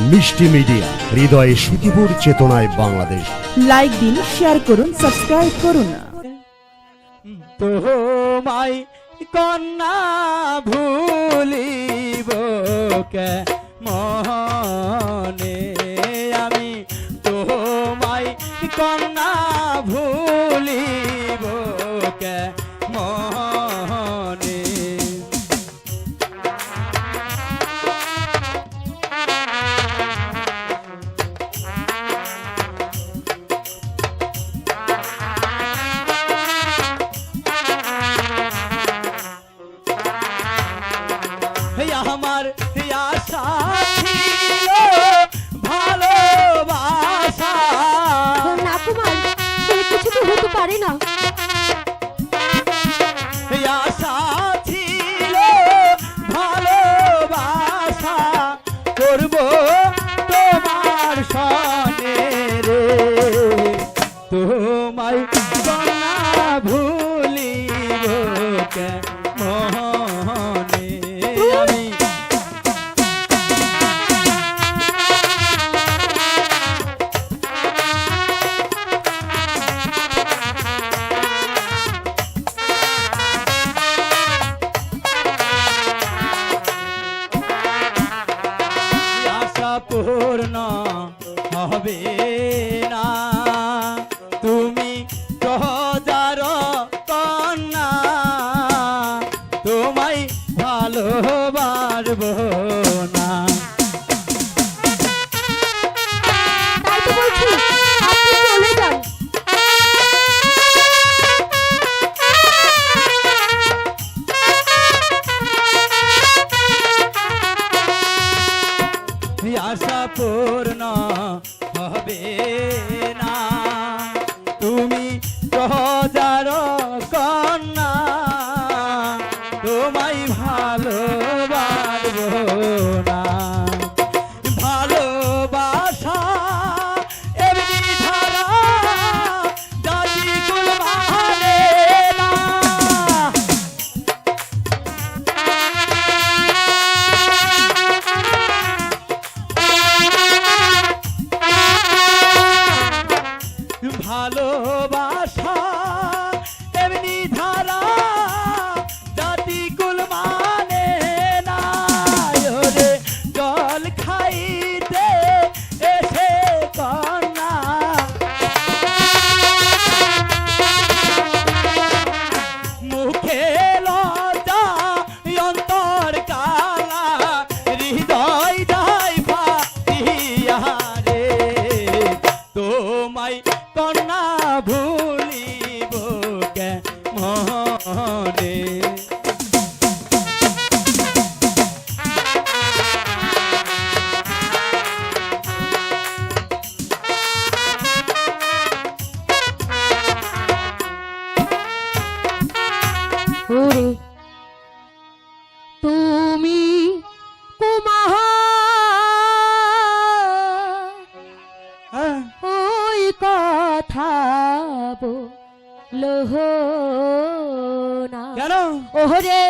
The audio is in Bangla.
মিষ্টি মিডিয়া হৃদয়ে সুখীপুর চেতনায় বাংলাদেশ। লাইক দিন শেয়ার করুন সাবস্ক্রাইব করুন। তোমায় কন্যা ভুলিব কে? মনে আমি তোমায় কন্যা ভুলিব আমার আশা ছিল ভালোবাসা না কুমার সে কিছু তো হতে পারে না। আশা ছিল ভালোবাসা করব তোমার সনে রে। তোমায় কন্যা ভুলিব কে মনে পূর্ণ হবে না। আশা পূর্ণ হবে না। তুমি সহজার কন্যা তোমায় ভালো না। ভালোবাসা এমনি ধারা জাতি কুল মানে না রে জল খাইতে এসে কন্যা। মুখে মনে ওরে বলো না। কেন? ওরে